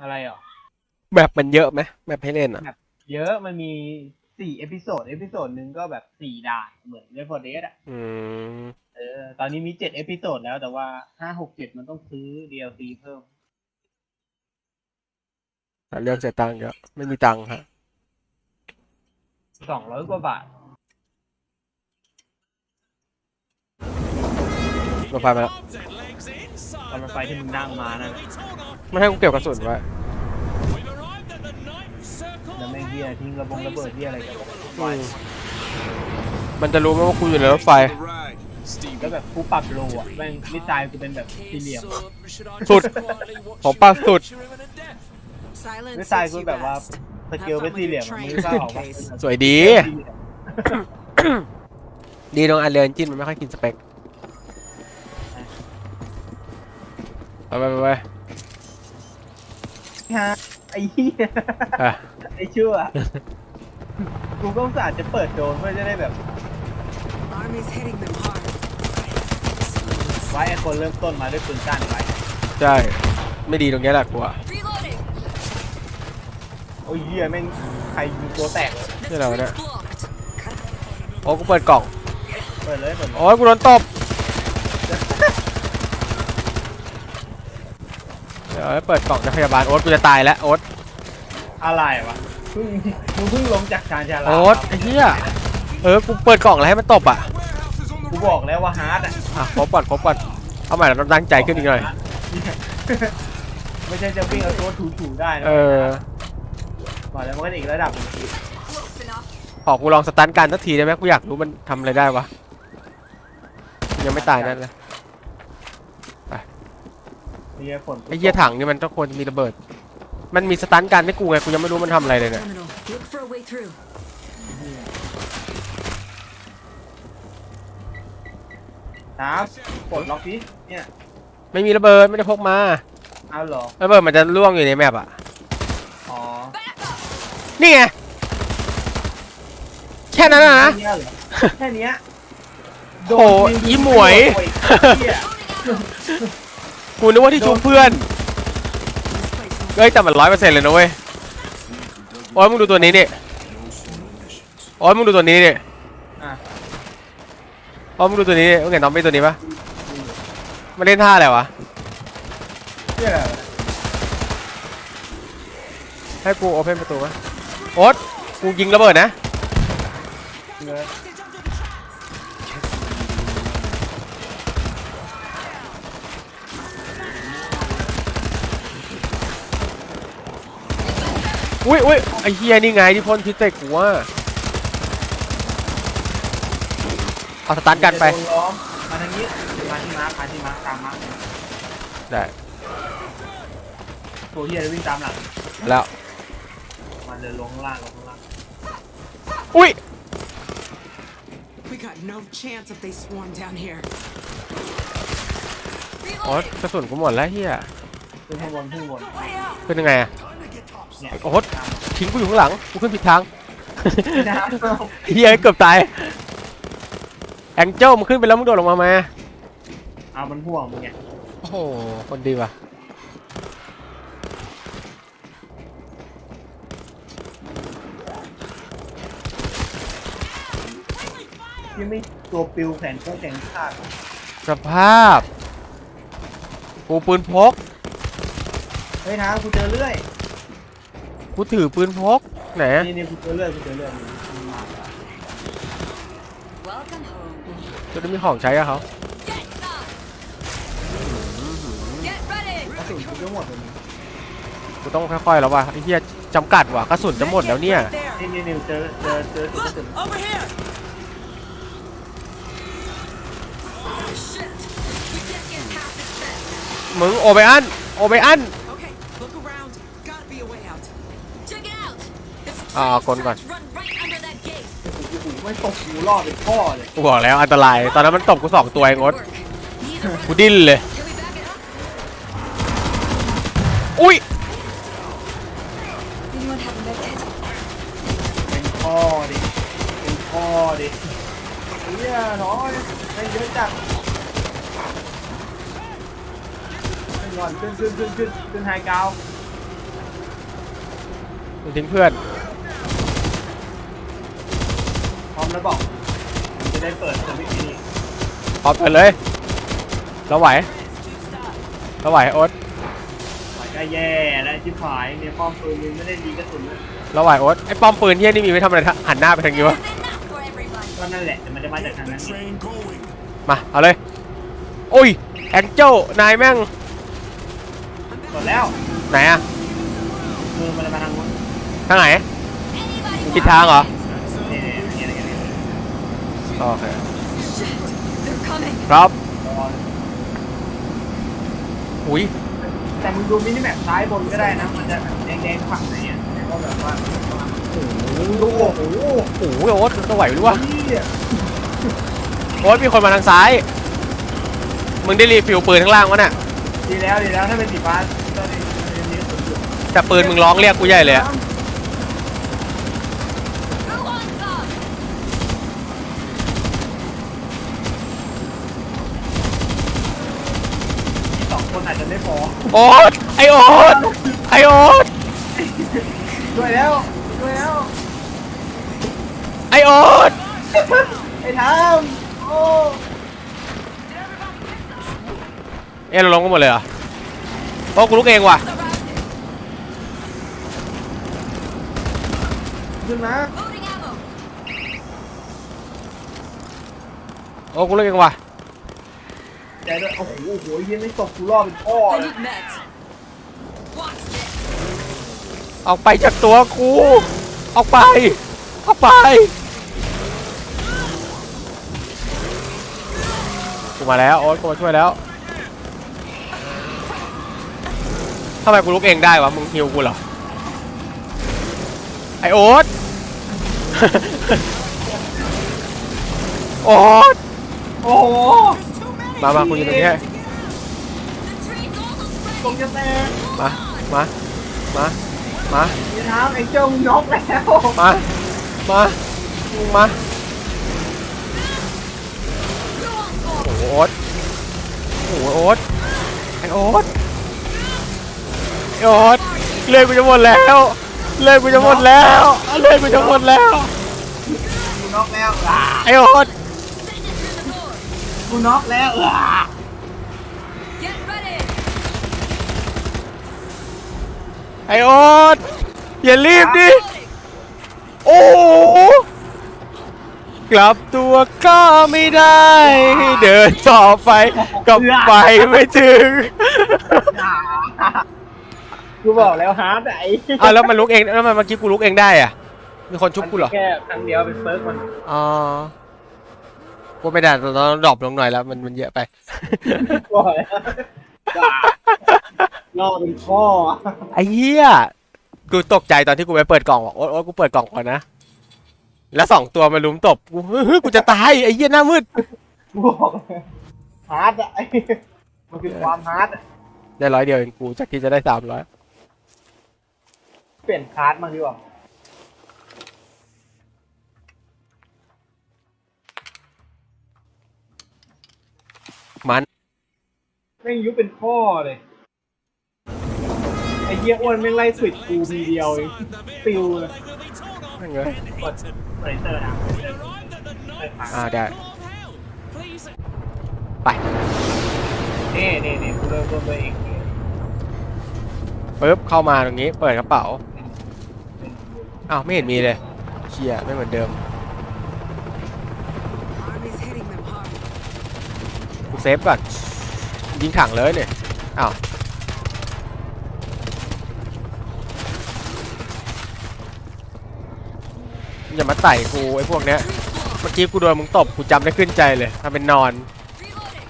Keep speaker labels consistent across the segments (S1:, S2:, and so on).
S1: อะไรอะ
S2: แบบมันเยอะไหมแบบให้เล่นอะ
S1: เยอะมันมีสี่เอพิโซดเอพิโซดหนึ่งก็แบบสี่ด่านเหมือนเรฟเฟอร์เดสอะ
S2: อืม
S1: เออ ตอนนี้มีเจ็ดเอพิโซดแล้วแต่ว่าห้าหกเจ็ดมันต้องซื้อ DLC เพิ่ม
S2: แต่เรื่องเสียตังค์เยอะไม่มีตังค์ฮะ
S1: สองร้อยกว่าบาท
S2: รถไฟมาแล้ว
S1: ตอนรถไฟที่มึงนั่งมานะ
S2: ไม่ให้กูเก็บกระสุนไว้
S1: แล้วแม่งเฮียทิ้งระบงระเบิดเฮียอะไรกันไฟ
S2: อืมมันจะรู้ไหมว่ากูอยู่ในรถไฟ
S1: แล้วแบบกูปรับโลอะแม่งมิสไซล์กูเป็นแบบสี่เหลี่ยม
S2: สุด ผมปรับสุด
S3: Silence
S1: มิสไซล์
S3: suits
S1: กู
S3: you
S1: แบบว่า
S3: best.
S1: สเกลเป็นสี่เหลี่ยมอะมึงก็ออกมาเป็นแบบ
S2: สวยดี
S1: สี่เหลี่ยม
S2: ดีตรงอันเรียนจินมันไม่ค่อยกินสเปคไปไปไปไป
S1: ฮะไอ้เหี้ย
S2: อะ
S1: ไอ้ชั่วกูก็อุตส่าห์จะเปิดโดนเพื่อจะได้แบบ
S3: Army's hitting them hard.
S1: ไว้ไอ้คนเริ่มต้นมาด้วยปืนก้านไว้
S2: ใช่ ไม่ดีตรงเนี้ยแหละกูอะ
S3: Reloading.
S1: โอ้ยเหี้ยแม่งใครยิงตัวแตกเลย
S2: นี่อะไรวะเนี่ย
S3: blocked.
S2: โอ้กูเปิดกล่อง
S1: เปิดเลยเปิดเลย
S2: โอ้ยกูโดนตบ ดี๋ยวเปิดกล่องจะพยาบาลโอ๊ตกูจะตายแล้วโอ๊ต
S1: อะไรวะเพิ่งมึงเพิ่งลงจากชานชาลา
S2: โอ๊ตไอ้เหี้ยเออกูเปิดกล่องแล้วให้มันตบอะ
S1: กูบอกแล้วว่าฮาร์ดอะ
S2: อะครบก่อนครบก่อนเอาใหม่เราต้องตั้งใจขึ้นอีกหน่อย
S1: ไม่ใช่จะวิ่งเอาตัวถูๆได้นะ
S2: เออ
S1: บอกแล้วมันก็อีกระดับหนึ่ง
S3: Close enough.
S2: ขอกูลองสตันกันสักทีได้ไหมกูอยากรู้มันทำอะไรได้วะมันยังไม่ตายนั่นเลย
S1: ไอ้ เหี้ยฝน
S2: ไอ้เหี้ยถังนี่มันต้องควรจะมีระเบิด มันมีสตันกันให้กูไงกูยังไม่รู้มันทำอะไรเลยเนี่ย
S3: Terminal. Look for a way through.
S1: น้ำปลดล็อกดิเนี่ย
S2: ไม่มีระเบิดไม่ได้พกมา
S1: เอาเหรอ
S2: ระเบิดมันจะล่วงอยู่ในแมปอะ
S1: อ๋อ
S2: นี่ไง แค่นั้นนะนะ
S1: แค่เนี้ยเหรอแค่เนี้ย
S2: โอ้อีหมวย
S1: โอ้เหี้ย
S2: กูนึกว่าที่ชุบเพื่อน
S3: This place smells
S2: เฮ้ยแต่มันร้อยเปอร์เซ็นต์เลยนะเว้ยโอ้ยมึงดูตัวนี้ดิโอ้ยมึงดูตัวนี้ดิ
S1: อะ
S2: โอ้ยมึงดูตัวนี้ดิมึงเห็นน้องเป็นตัวนี้ปะมันเล่นท่าอะไรวะ
S1: เหี้ยอะไรวะ
S2: ให้กูโอเพนประตูปะโอ๊ตกูยิงระเบิดนะ อุ้ยอุ้ยไอ้เฮียนี่ไงที่พ่นพิษใส่กูว่าเอาสตันกันไป
S1: โดล้อมมาทางนี้มาที่มาร์คมาที่มาร์คตามมาร์ค
S2: ได้
S1: ตัวเฮียจะวิ่งตามหลัง
S2: แล้ว
S1: มันเดินลงข้างล่างลงข้างล่าง
S2: อุ้ย
S3: We got no chance if they swarm down here.
S2: โอ๊ตกระสุนกูหมดแล้วเฮีย
S1: ขึ้นข้างบนขึ้นบน
S2: ขึ้นยังไงอะ
S1: เนี่ย
S2: โอ๊ตทิ้งกูอยู่ข้างหลังกูขึ้นผิดทาง
S1: น้ำเอา
S2: เฮียเกือบตายแองเจิลมันขึ้นไปแล้วมึงโดดลงมาไหม
S1: เอามันห่วงมึงไง
S2: โอ้โหคนดีว่ะ
S1: ที่ไม่ตัวปิวแขนโค้งแขนขาด
S2: สภาพกูปืนพก
S1: เฮ้ยท้ากูเจอเรื่อย
S2: กูถือปืนพกไหนอะ
S1: นี่นี่กูเจอเรื่อยกูเจอเรื่อยมึงมา
S3: Welcome home.
S2: จะได้มีของใช้กับเขา
S3: Get some. Get ready.
S1: กระสุนกูจะหมดเลย
S2: กูต้องค่อยๆแล้วว่ะไอ้เหี้ยจำกัดว่ะกระสุนจะหมดแล้วเนี่ย
S1: นี่นี่นี่เจอเจอเจอถุงกระสุน
S3: Over here. Shit. We can't get past this fence.
S2: มึงโอเบอันโอเบอัน
S3: This
S2: Ah,
S3: train
S2: con con.
S3: tracks run right under that gate.
S1: โอ้โหไม่ตกกูรอดเป็นพ่อเลย
S2: กูบอกแล้วอันตราย ตอนนั้นมันตบกูสองตัวเองโอ๊ต
S3: Work. Need a run.
S2: กูดิ้นเลย
S3: Can we back it up?
S2: อุ้ย
S3: Anyone have a med kit?
S1: เป็นพ่อดิเป็นพ่อดิเฮียน้อยไม่เยอะจังขึ้นก่อนขึ้นขึ้นขึ้นขึ้นขึ้นไฮกราวด์
S2: มันทิ้งเพื่อน
S1: พร้อม แล้วบอกมันจะได้เปิดสวิตช์นี้
S2: พร้อมกันเลย เราไหว เราไหวโอ๊ต
S1: หมายก็แย่แล้วชิบหายเนี่ยป้อมปืนมึงไม่ได้ดีกระสุนเลย
S2: เราไหวโอ๊ตไอ้ป้อมปืนเฮียนี่มีไว้ทำอะไรทะหันหน้าไปทางนี้วะ
S3: There's enough for everybody.
S1: ก็นั่นแหละแต่มันจะมาจากทางนั้นไง
S4: Train going.
S2: มา เอาเลย โอ้ยแองเจิลนายแม่ง
S1: กดแล้ว
S2: ไหนอะ
S1: มือมันจะมาทางนู้น
S2: ทางไหน
S3: Anybody
S2: ทิศทางเหรอ
S1: นี่นี่นี่นี่นี่
S2: โอเค
S3: Shit. They're coming.
S2: ครับ
S1: รอ
S2: อุ้ย
S1: แต่มึงดูมินิแมปซ้ายบนก็ได้นะ มันจะแบบแดงๆฝั่งไหนอะแต่ว่าแบบว่าโอ้โหดูโอ้โห
S2: โอ้โหโอ๊ตจะไหวหรือวะ
S1: เหี้ย
S2: โอ๊ตมีคนมาทางซ้าย มึงได้รีฟิลปืนข้างล่างวะน่ะ
S1: ดีแล้วดีแล้วถ้าเป็นสีฟ้าก็ได้มีกระสุนอยู่
S2: แต่ปืนมึงร้องเรียกกูใหญ่เลยอะ
S3: Who wants some?
S1: มีสองคนอาจจะไม่พอ
S2: โอ๊ตไอโอ๊ตไอโอ๊ต
S1: ช่วยแล้วช่วยแล้ว
S2: ไอโอ๊ต
S1: ไอ้ทามโอ้
S2: เอะเราลงกันหมดเลยเหรอโอ้กูลุกเองว่ะ
S3: Surrounded.
S1: ขึ้นนะ
S3: Loading ammo.
S2: โอ้กูลุกเองว่ะ
S1: ใจด้วย โอ้โหโอ้โหยังไม่ตกกูรอดเป็นพ่อ
S3: I
S1: เลย
S3: need meds. Watch this.
S2: ออกไปจากตัวกู ออกไป ออกไปกูมาแล้วโอ๊ตกูมาช่วยแล้วทำไมกูลุกเองได้วะ มึงฮิวกูเหรอ ไอโอ๊ต โอ๊ต
S1: โอ้โห
S2: มามากูอยู่ตรงนี้ให้
S3: The train's almost
S1: ตรง
S3: ready.
S1: จะแตก
S2: มา มา มา มา
S1: ไอ้ทามไอ้เจ้ามึงน็อกแล้ว
S2: มา มา มึงมา
S3: Who wants more?
S2: โอ้โหโอ๊ตโอ้โหโอ๊ตไอโอ๊ตไอโอ๊ตเลือดกูจะหมดแล้ว เลือดกูจะหมดแล้ว เลือดกูจะหมดแล้ว
S1: กูน็อกแล้วอ่า
S2: ไอโอ๊ต
S3: Send it through the door.
S1: กูน็อกแล้วอ่า
S3: Get ready.
S2: ไอโอ๊ตอย่ารีบดิ
S3: Loading.
S2: โอ้โหกลับตัวก็ไม่ได้ เดินต่อไปก็ไปไม่ถึง
S1: กูบอกแล้วฮาร์ดไอ้
S2: อ้าวแล้วมันลุกเองแล้วมันเมื่อกี้กูลุกเองได้อะมีคนชุบกูเหรอ
S1: แค่ครั้งเดียวเป็นเฟิร์กมัน
S2: อ๋อ กูไม่ได้ตอนดรอปลงหน่อยแล้ว มันมันเยอะไป
S1: บอกแล้วด่าล่อเป็นพ่อ
S2: ไอ้เหี้ย กูตกใจตอนที่กูไปเปิดกล่องบอกโอ๊ตโอ๊ตกูเปิดกล่องก่อนนะ แล้วสองตัวมาลุมตบ กูเฮ้ยกูจะตายไอ้เหี้ยหน้ามืด
S1: กูบอกแล้วฮาร์ดอะไอ้มันคือความฮาร์ดอะ
S2: ได้ร้อยเดียวเองกูจากที่จะได้สามร้อย
S1: เปลี่ยนคาร์ดมางดีกว่า
S2: มัน
S1: แม่งยุบเป็นพ่อเลย ไอ้เหี้ยอ้วนแม่งไล่สวิตช์กูทีเดียวเองปิวเลย
S2: นั่นไง
S1: กดเปิดเตอร์นะเปิด
S2: อ่าได้ ไป
S1: นี่นี่นี่กูเริ่มเริ่มเลยเอง
S2: ปึ๊บเข้ามาตรงนี้เปิดกระเป๋าอ้าวไม่เห็นมีเลยเชียไม่เหมือนเดิม
S3: Army's hitting them hard.
S2: กู เซฟก่อน ยิงถังเลยเนี่ยอ้าวอย่ามาไต่กูไอ้พวกเนี้ย เมื่อกี้กูโดนมึงตบกูจำได้ขึ้นใจเลยทำเป็นนอน
S3: Reloading.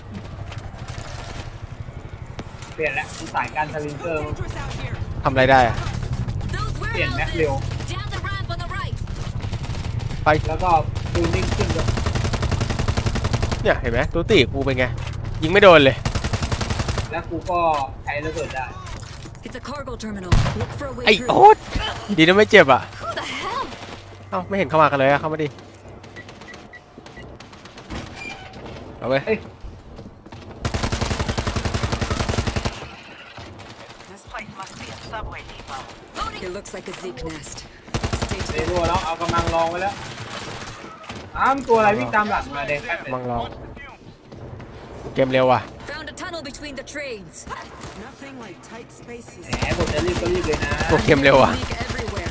S1: เปลี่ยนแล้วกูสายการสลิงเกอร์มั้ง
S3: Dangerous out here.
S2: ทำอะไรได้อะ
S3: Those
S1: เปลี่ยนแม็ก
S3: warehouses.
S1: เร็ว
S3: Down the ramp on the right.
S2: ไป
S1: แล้วก็ปูนิ่งขึ้นด้วย
S2: เนี่ยเห็นไหมตัวตีกูเป็นไง ยิงไม่โดนเลย
S1: แล้วกูก็ใช้ระเบิดได้
S3: It's a cargo terminal. Look for a way
S2: ไอ้
S3: through.
S2: โอ๊ตดีนะไม่เจ็บอะ
S3: Who the hell?
S2: เอ้าไม่เห็นเข้ามากันเลยอะเข้ามาดิ เอาเว้ย
S5: This place must be a subway
S3: It looks like a Zeke nest. Stay
S1: เดรัวแล้วเอากำลังรองไว้แล้ว อ้ามตัวอะไรวิ่งตามหลังมาเด็ก
S2: มังลองเกมเร็วว่ะ
S3: Found a tunnel between the trains.
S4: Nothing like tight spaces.
S1: แหมบทจะรีบก็รีบเลยนะ
S2: พวกเกมเร็วอะ
S3: Zeke everywhere.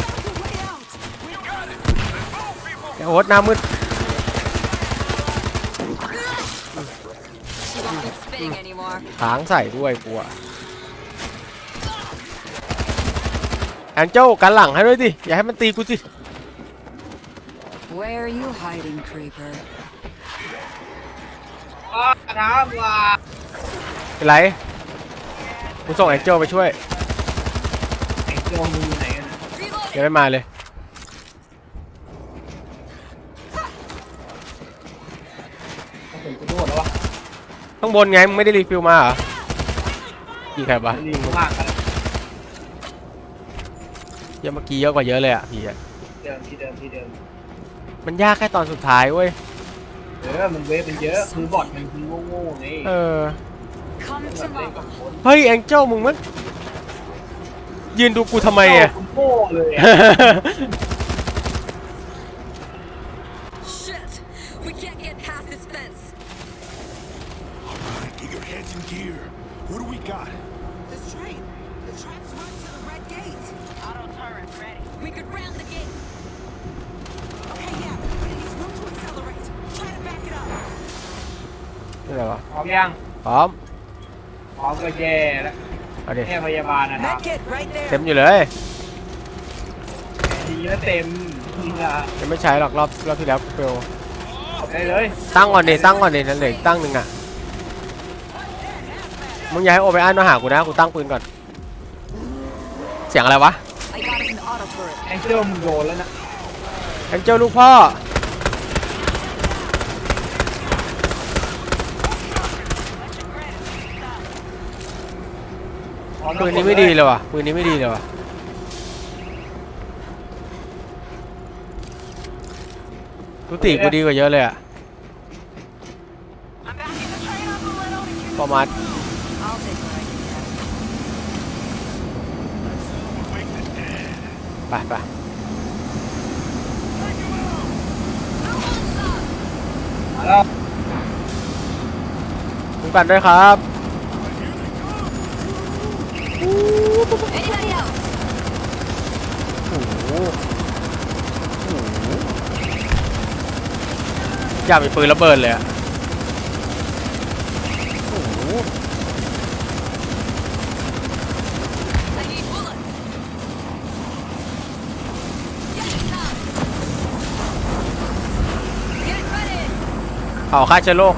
S4: Found a way out.
S2: ไอ้โอ๊ตหน้ามืด
S3: She won't be spinning anymore.
S2: ค้างใส่ด้วยกูอะ แองเจ้ากันหลังให้ด้วยดิ อย่าให้มันตีกูสิ
S3: Where are you hiding, creeper?
S1: อ้าถามว่า
S2: เป็นไรกูส่งแองเจ้าไปช่วย
S1: ไอ้โจมึงอยู่ไหนกันนะ
S3: Reloading.
S2: ยังไม่มาเลย
S1: โอ้โหกูโดดแล้ววะ
S2: ข้างบนไงมึงไม่ได้รีฟิลมาเหรอยิงใครปะ
S1: รีบมากกัน
S2: เยอะเมื่อกี้เยอะกว่าเยอะเลยอะพี่อะ
S1: เดิมที่เดิมที่เดิม
S2: มันยากแค่ตอนสุดท้ายเว้ย
S1: เออมันเวฟมันเยอะคือบอทมันคือโง่ๆไง
S2: เออ
S3: Come
S1: แบ
S3: to
S1: บเล่น
S3: mama.
S1: กับคน
S2: เฮ้ยแองเจ้ามึงมันยืนดูกูทำไมอะ
S1: คุณโง่เลยอะ
S3: Shit! We can't get past this fence.
S5: Alright, get your heads in gear. What do we got?
S4: This train. The tracks run to the red gate. Auto turret ready.
S3: We could round the gate.
S4: Okay, yeah, but it needs room to accelerate. Try to back it up.
S2: นี่อะไรวะ
S1: พร้อมยัง
S2: พร้อม
S1: พร้อมก็แย่แล้ว
S2: เอาดิ
S1: แค่พยาบาลนะครับ
S4: Medkit right
S2: เต็ม
S4: there.
S2: อยู่เลย
S1: ดีแล้วเต็มจริงอะ
S2: ยังไม่ใช้หรอกรอบรอบที่แล้วเฟล
S1: ได้เลย
S2: ตั้งก่อนดิตั้งก่อนดินั่นเหลยตั้งหนึ่งอะมึงอย่าให้โอไปอันมาหากูนะกูตั้งปืนก่อน เสียงอะไรวะ
S3: I got us an auto turret.
S1: แองเจิลมึงโดนแล้วนะ
S2: แองเจ้าลูกพ่อ
S1: พร้อม
S2: ปืนนี้ไม่ดีเลยว่ะปืนนี้ไม่ดีเลยว่ะกูตีกูดีกว่าเยอะเลยอะ
S4: I'm backing the train up a little.
S2: ประมาณ
S3: I'll take what I can get.
S2: ไปไป
S1: มาแล้ว
S2: คุ้มกันด้วยครับ
S3: Anybody else?
S2: โอ้โหโอ้โหอยากมีปืนระเบิดเลยอะโอ้โห
S3: I need bullets. Get some. Get ready.
S2: เผาฆ่าเชื้อโรค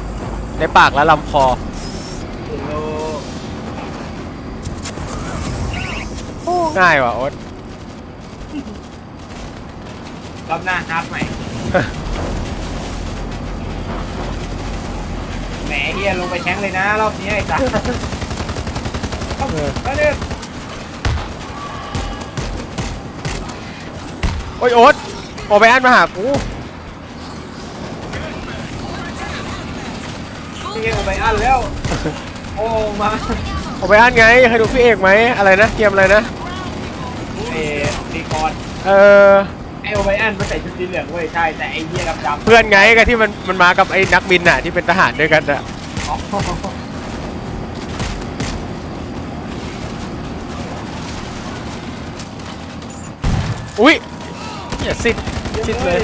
S2: ในปากและลำคอ
S1: โอ้โห
S2: ง่ายว่ะโอ๊ต
S1: รอบหน้าฮาร์ดใหม่ แหมเฮียลงไปแทงเลยนะ รอบนี้ไอ้สัสเอาแล้วเนี่ย
S2: โอ๊ยโอ๊ตโอไปอันมาหากู
S1: นี่ไงโอไปอันแล้ว โอ้มา
S2: โอไปอันไงเคยดูพี่เอกไหมอะไรนะเกมอะไรนะ
S1: เอ ดีคอน
S2: เออ
S1: ไอโอไบอันมันใส่ชุดสีเหลืองเว้ยใช่แต่ไอเหี้ยดำๆ
S2: เพื่อนไงกับที่มันมันมากับไอ้นักบินน่ะที่เป็นทหารด้วยกันน่ะ
S1: อ๋อ
S2: อุ้ยอย่าสิดสิดเลย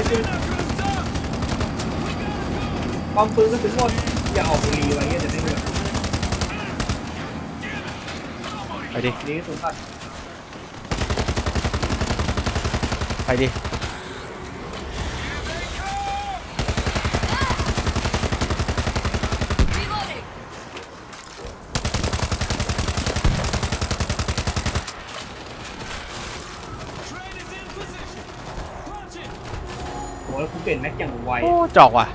S1: ปอมปืนก็ถึงหมดอย่าออกบุหรีไว้เงี้ยจะไม่เหลือ
S2: ไปดิ
S1: นี่สุดสัตว์
S2: ไป ดิ
S3: Reloading.
S1: โหแล้วกูเปลี่ยนแม็กอย่างไว
S2: โอ้จอกว่ะ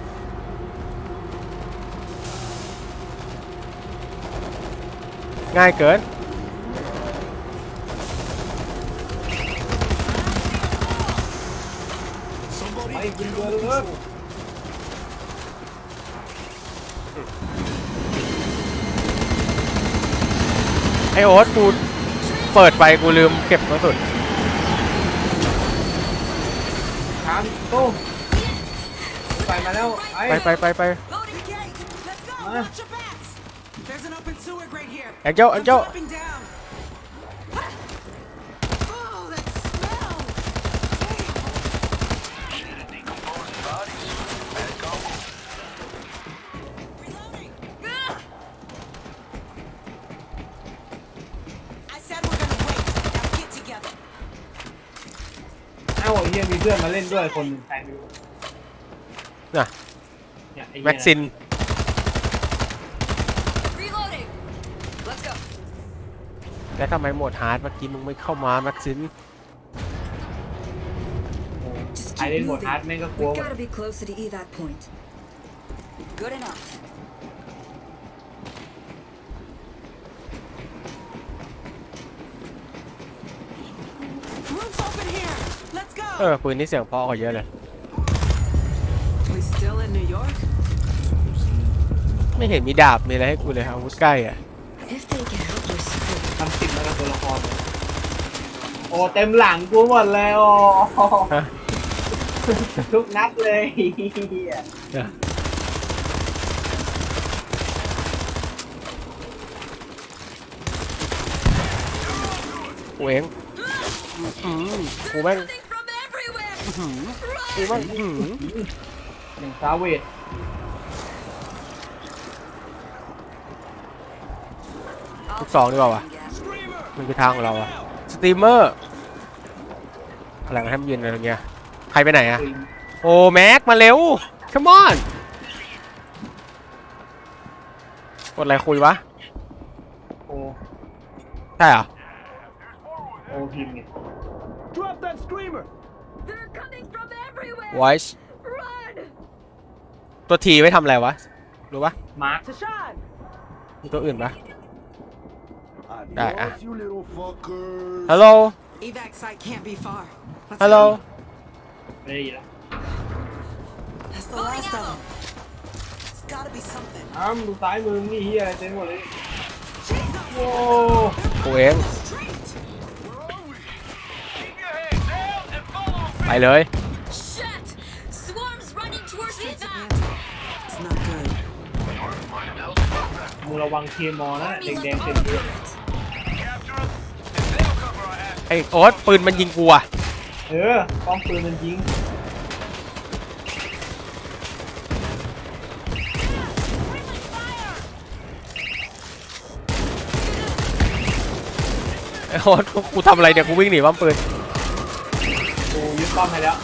S2: ง่ายเกิน
S5: Somebody
S1: ไปกิน
S5: get
S1: เรือ
S5: on
S1: เลย
S5: control.
S2: ไอโอ๊ตกูเปิดไปกูลืมเก็บกระสุน
S1: ถามตู้ใส่มาแล้วไอ้
S2: ไปไปไปไป
S4: Loading gate. Let's go.
S1: Ah.
S4: Watch your backs. There's an open sewer right here.
S2: แองเจ้าแองเจ้า
S4: I'm dropping down.
S1: พื่อนมาเล่นด้วยคนหนึ่งใครไม่รู้
S2: น่ะ
S1: เนี่ยไอ้เหี้ย
S2: แม็กซิน
S3: Reloading. Let's go.
S2: แล้วทำไมโหมดฮาร์ดเมื่อกี้มึงไม่เข้ามาแม็กซิน
S3: Just
S1: ใครเล่นโหมดฮาร์ดแม่งก็กลัว
S3: We
S1: หมด
S3: gotta be close to the evac point. Good enough.
S4: Room's open here. Let's
S2: เออ
S4: go.
S2: ปืนนี่เสียงเพอกว่าเยอะเลย
S4: We still in New York?
S2: ไม่เห็นมีดาบมีอะไรให้กูเลยอาวุธใกล้อะ
S3: If they get out, we're screwed.
S1: ทำติดมากับตัวละครเลยโอ้เต็มหลังกูหมดเลยโอ้
S2: ฮะ
S1: ทุกนัดเลยเหี้ย
S2: กูเองอืมกูแม่ง
S3: Coming from everywhere.
S2: กูแม่งอืม
S1: อย่างซาเวด
S2: ลูกสองดีกว่าวะมันคือทางของเราอะสตรีมเมอร์อะไรมาให้มันยืนอะไรตรงเงี้ย ใครไปไหนอะโอ้แม็กมาเร็ว come on กดอะไรคุยวะ
S1: โอ้
S2: ใช่เหรอ
S1: โอ้พิมพ์ไง
S5: Drop
S2: voice
S3: Run.
S2: ตัวทีไม่ทำอะไรวะ รู้ปะ
S1: มาร์ค
S2: มีตัวอื่นปะ
S5: Adios,
S2: ah.
S5: you little fuckers.
S2: ฮัลโหล
S4: Evac site can't be far. Let's
S2: ฮัลโหล
S4: go.
S1: ไม่ได้ยินแล้ว
S4: That's the
S3: Loading
S4: last of
S3: ammo.
S4: them. It's gotta be something.
S1: อ้าวดูซ้ายมือนี่เฮียอะไรเต็มหมดเลย
S4: Jesus!
S1: โอ้
S2: กูเอง
S4: Street!
S2: ไปเลย
S1: ระวังเคมอลนะ
S3: Army
S1: แด
S3: left
S1: งๆเต็ม
S3: all
S1: เลย
S3: over it.
S2: ไอ้โอ๊ตปืนมันยิงกูอะ
S1: เออป้อมปืนมันยิง
S2: ไอ้โอ๊ตกูกูทำอะไรเนี่ยกูวิ่งหนีป้อมปืน
S1: กูยึดป้อมให้แล้ว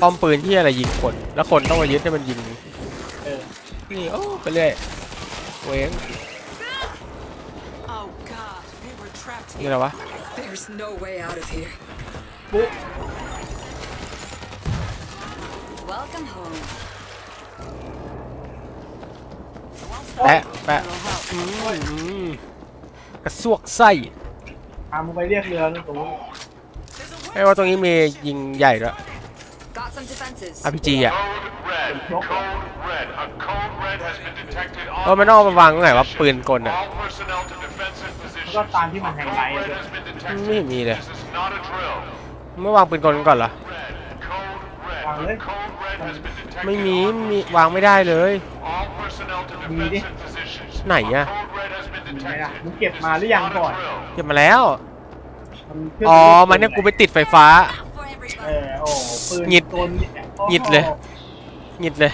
S2: ป้อมปืนที่อะไรยิงคน แล้วคนต้องมายึดให้มันยิง
S1: เออ
S2: นี่โอ้ไปเรื่อยกูเอง
S4: Oh god, we were trapped
S2: นี่
S4: here.
S2: อะไรวะ
S3: There's no way out of here.
S1: ปุ๊
S3: Welcome home.
S2: แปะแปะ
S4: It'll help.
S2: อืมอืมกระซวกไส้
S1: พามึงไปเรียกเรือนะตรงนู้น
S2: ไอ้ว่าตรงนี้มียิงใหญ่ด้วย
S3: Got some defenses.
S2: RPG อะ
S6: Code red. Code red. A code red has been detected
S2: เออ
S6: on
S2: มันต้องเอามาวางตรงไหนวะปืนกลอะ
S6: all personnel to defensive
S1: ก็
S6: positions.
S1: ตามที่มันไฮไลท์
S6: Code
S1: อะ
S6: red has been
S2: ไม่
S6: detected.
S2: เห็นมีเลย
S6: This is not a drill.
S2: ไม่วางปืนกลกันก่อนเหรอ
S6: Red. Code red.
S1: Vàng đấy.
S6: A code red has been detected
S2: ไม่มี
S6: on
S2: ไม่มีวางไม่ได้เลย
S6: all personnel to
S1: Mì đi.
S6: defensive positions.
S2: Này à?
S6: Code red has been
S1: เห็นไหมล่ะ
S6: detected.
S1: มึงเก็บมาหรือยัง
S6: Not a
S1: ก่อน
S6: drill.
S2: เก็บมาแล้ว
S1: มันขึ้
S2: อ๋อมันเนี่ยกูไปติดไฟฟ้า
S3: For
S1: เอ
S3: everybody.
S1: อโอ้โหปืน
S2: หงิด
S1: ตัวนี้นี่
S2: หงิดเลย หงิดเลย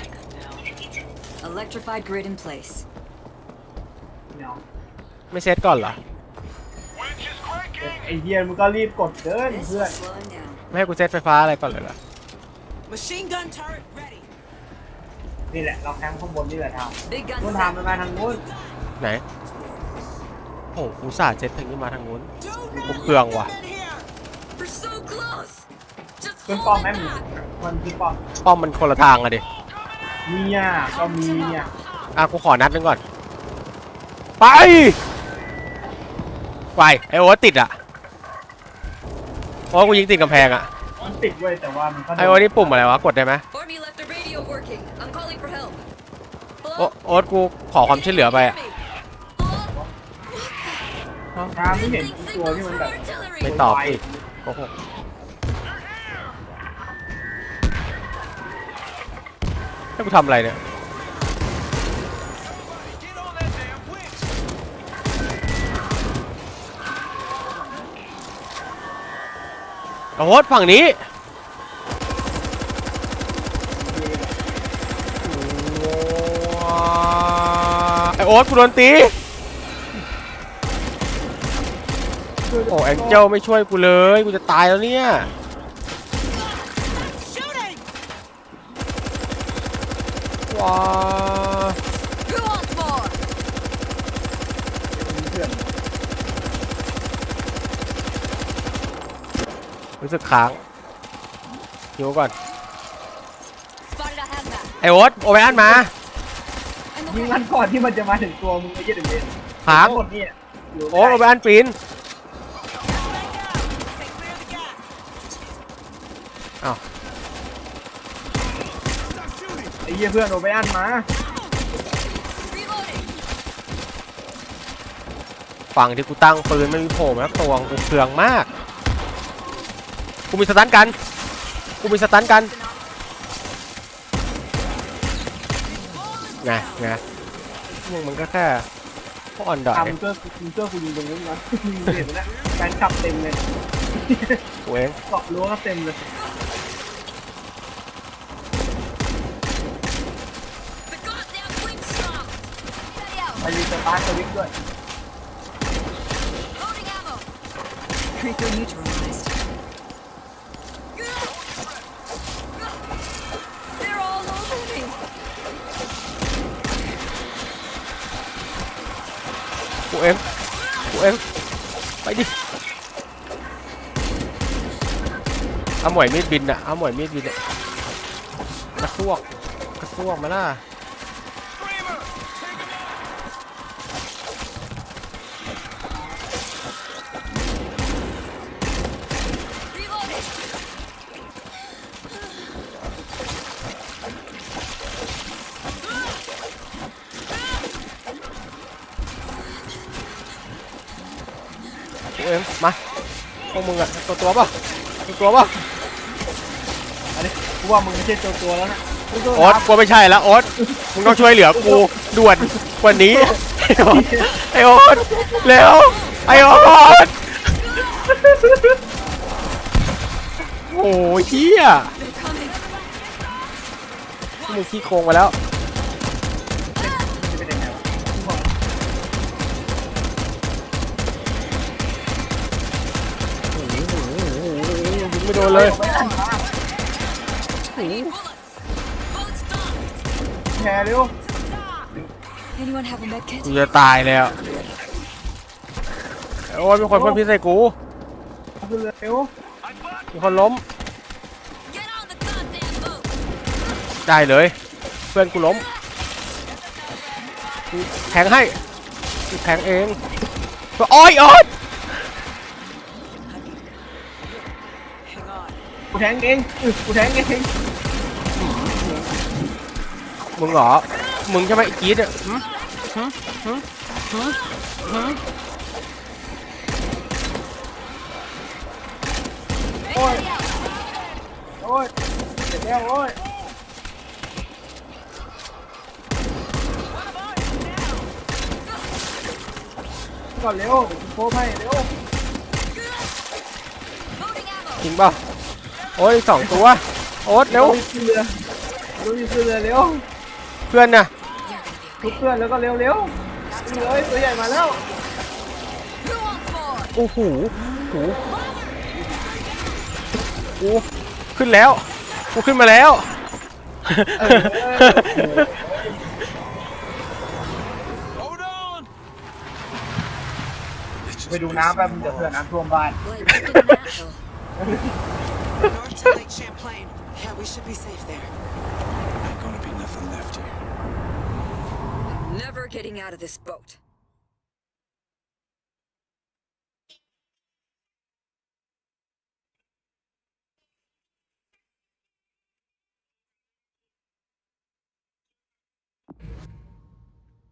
S3: Electrified grid in place.
S1: เนาะ
S2: ไม่เซตก่อนเหรอ
S6: Winch is cranking.
S1: ไอ้เฮียมึงก็รีบกดเกิน
S3: This
S1: เพื่อน
S3: is slowing down.
S2: ไม่ให้กูเซตไฟฟ้าอะไรก่อนเลยเหรอ
S4: Machine gun turret ready.
S1: นี่แหละเราแคมป์ข้างบนนี่แหละท
S3: Big ำ gun
S1: นู้น
S3: set.
S1: ทำมันมาทางนู้น
S2: ไหน โอ้โหกูสาดเซตทางนี้มาทางนู้น
S4: Do
S2: Một
S4: not
S2: cường
S4: let
S2: quá.
S4: them in here.
S3: We're so close. Just
S1: ขึ้นป้อม
S3: hold
S1: ไหม
S3: it
S1: มึง
S3: back.
S1: มันขึ้นป้อม
S2: ป้อมมันคนละทางอะดิ
S1: มีอะก็มีอะ
S2: อะกูขอนัดนึงก่อน ไปไปไอโอ๊ตติดอะโอ้กูยิงติดกำแพงอะ
S1: มันติดเว้ยแต่ว่ามันก็
S2: ไอโอ๊ตนี่ปุ่มอะไรวะกดได้ไหม
S3: Army left the radio working. I'm calling for help.
S2: โอ๊
S3: Hello?
S2: โอ๊ตกูขอความช่วยเหลือไปอะ
S3: Army.
S1: ตามไม่เห็นตัวที่มันแบบ
S3: Artillery!
S2: ไม่ตอบอีกโกห ให้กูทำอะไรเนี่ย โอ้โหฝั่งนี้ไอโอ๊ตกูโดนตีโอ้แองเจลไม่ช่วยกูเลย กูจะตายแล้วเนี่ย
S3: Who wants more?
S1: เพื่อน
S2: รู้สึกค้างหิวก่อน
S3: Spotted a hazmat.
S2: ไอโอ๊ตโอเวอร์อันมา
S3: I'm
S1: ยิง
S3: okay.
S1: มันก่อนที่มันจะมาถึงตัวมึงไอ้เหี้ยเด็กเด็ก
S2: ค้าง
S1: หมดเนี่ยยู่
S2: โอ๊ตโอเวอร์อันปีน
S4: Stay clear of the gas.
S2: อ้าว
S1: ไอ้เหี้ยเพื่อนโอไปอันมา
S3: Reloading.
S2: ฝั่งที่กูตั้งปืนไม่มีโผล่มาสักตัวกูเคืองมาก กูมีสตันกัน กูมีสตันกันไงไงมึงมันก็แค่พวกอ่อนดอย
S1: ทำเพื่อมึงเพื่อคุณยิงตรงนู้นนะยิงเห็นไหมนะแฟนขับเต็มเลย
S2: กูเอง
S1: เกาะรั้วก็เต็มเลย
S3: out.
S1: ไปยิงสตาร์ทสวิตช์ด้วย
S3: Loading ammo.
S4: Creeper neutralized.
S3: They're all over me.
S2: กูเองกูเองไปดิเอาหมวยมีดบิน เองมาพวกมึงอะตัวตัวป่ะตัวตัวป่ะ
S1: อันนี้กูว่ามึงไม่ใช่ตัวตัวแล้วนะมึงตัว
S2: โอ๊ตกูไม่ใช่แล้วโอ๊ตมึงต้องช่วยเหลือกูด่วนกว่านี้ไอโอ๊ตเร็วไอโอ๊ตโอ้ยเฮีย
S3: They're coming.
S2: มึงขี้โกงมาแล้ว โดนเลย
S1: โอไปอันมา
S3: I need bullets. Boat stopped.
S1: แชร์เร็ว
S3: Anyone have a med kit?
S2: กูจะตายแล้ว โอ้ยมีคนพ่นพิษใส่กู
S1: เอาขึ้นเร็ว
S2: มีคนล้ม
S3: Get on the goddamn boat.
S2: ได้เลย เพื่อนกูล้มกูแทงให้กูแทงเองโอ้ยโอ๊ย
S1: กูแทงเองอื้อกูแทงเอง
S2: มึงเหรอ มึงใช่ไหมไอ้จี๊ดอะหึหึหึหึหึ
S1: โอ้ยโอ้ยเจ็บแล้วโอ้ยก่อนเร็วเดี๋ยวกูโค้ให้เร็ว
S3: Loading ammo.
S2: จริงเปล่า โอ้ยสองตัว โอ๊ตเร็ว
S1: รีบขึ้นเรือเร็วรีบขึ้นเรือเร็ว
S2: เพื่อนน่ะ
S3: You're gonna be
S1: ทุบเพื่อนแล้วก็เร็วเร็วนี่เลยตัวใหญ่มาแล้ว
S3: Who wants more?
S2: โอ้โหโอ้โหกูขึ้นแล้วกูขึ้นมาแล้ว
S5: Hold on!
S1: ไปดูน้ำแป๊บนึงเดี๋ยวเพื่อนน้ำท่วมบ้าน
S3: Like in Nashville.
S4: North to Lake Champlain. Yeah, we should be safe there.
S5: Ain't gonna be nothing left here.
S3: Never getting out of this boat.